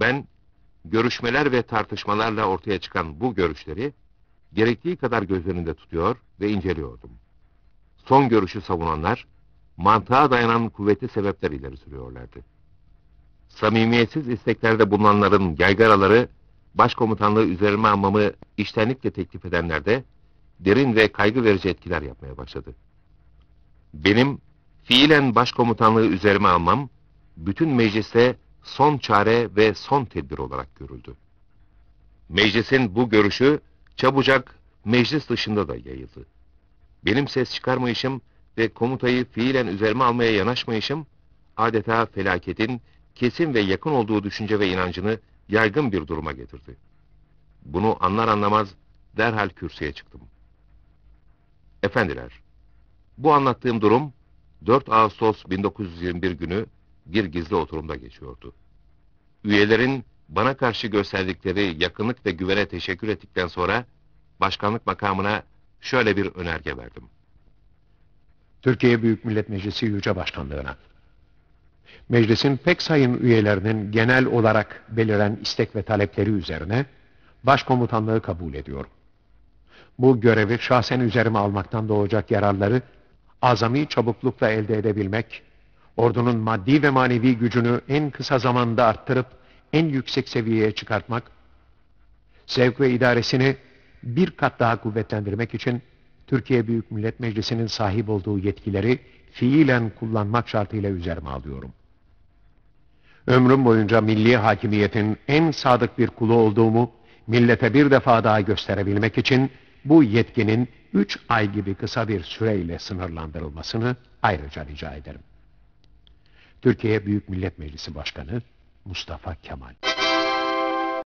Ben görüşmeler ve tartışmalarla ortaya çıkan bu görüşleri gerektiği kadar göz önünde tutuyor ve inceliyordum. Son görüşü savunanlar mantığa dayanan kuvvetli sebepler ileri sürüyorlardı. Samimiyetsiz isteklerde bulunanların yaygaraları başkomutanlığı üzerime almamı iştenlikle teklif edenler de derin ve kaygı verici etkiler yapmaya başladı. Benim fiilen başkomutanlığı üzerime almam bütün mecliste son çare ve son tedbir olarak görüldü. Meclisin bu görüşü çabucak meclis dışında da yayıldı. Benim ses çıkarmayışım ve komutayı fiilen üzerime almaya yanaşmayışım adeta felaketin kesin ve yakın olduğu düşünce ve inancını yaygın bir duruma getirdi. Bunu anlar anlamaz derhal kürsüye çıktım. Efendiler, bu anlattığım durum 4 Ağustos 1921 günü bir gizli oturumda geçiyordu. Üyelerin bana karşı gösterdikleri yakınlık ve güvene teşekkür ettikten sonra başkanlık makamına şöyle bir önerge verdim. Türkiye Büyük Millet Meclisi Yüce Başkanlığına. Meclisin pek sayın üyelerinin genel olarak beliren istek ve talepleri üzerine başkomutanlığı kabul ediyorum. Bu görevi şahsen üzerime almaktan doğacak yararları azami çabuklukla elde edebilmek, ordunun maddi ve manevi gücünü en kısa zamanda arttırıp en yüksek seviyeye çıkartmak, sevk ve idaresini bir kat daha kuvvetlendirmek için Türkiye Büyük Millet Meclisi'nin sahip olduğu yetkileri fiilen kullanmak şartıyla üzerime alıyorum. Ömrüm boyunca milli hakimiyetin en sadık bir kulu olduğumu millete bir defa daha gösterebilmek için bu yetkinin üç ay gibi kısa bir süreyle sınırlandırılmasını ayrıca rica ederim. Türkiye Büyük Millet Meclisi Başkanı Mustafa Kemal